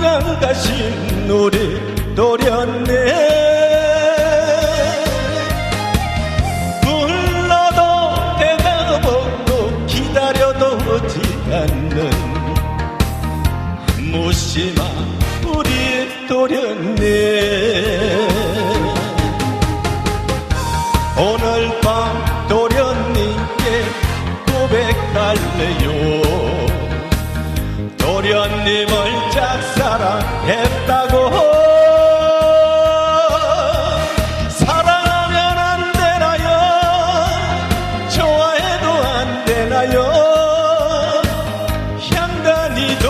가신 노래 도렸네 불러도 대답 없고 기다려도 오지 않는 무심한 우리 도련네 오늘 밤 도련님께 고백할래요. 도련님을 안 되나요 향단이도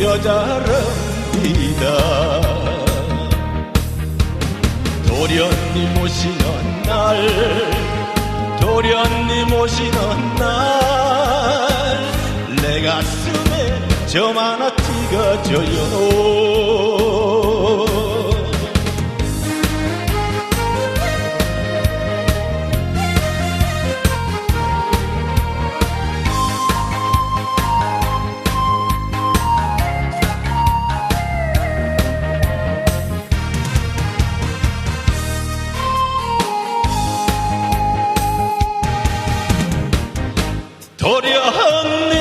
여자랍니다. 도련님 오시는 날 도련님 오시는 날 내 가슴에 점 하나 찍어줘요 도련네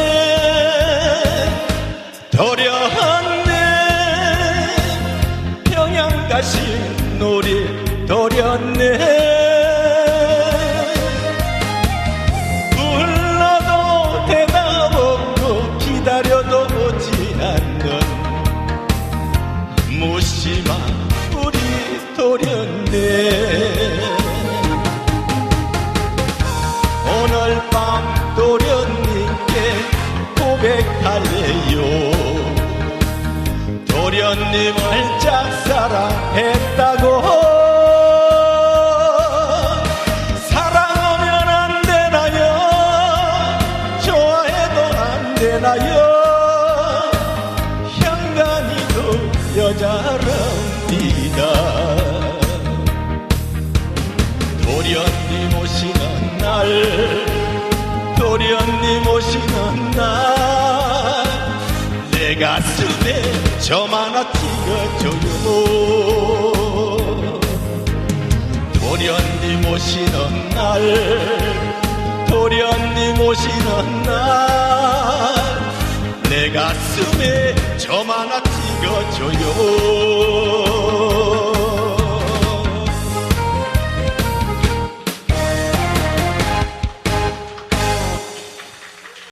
도련네. 평양 가신 우리 도련네 할래요. 도련님을 짝사랑했다고. 사랑하면 안 되나요? 좋아해도 안 되나요? 향간이도 여자랍니다. 도련님 오시는 날 도련님 오시는 점 하나 찍어줘요 도련님 오시는 날 도련님 오시는 날 내 가슴에 점 하나 찍어줘요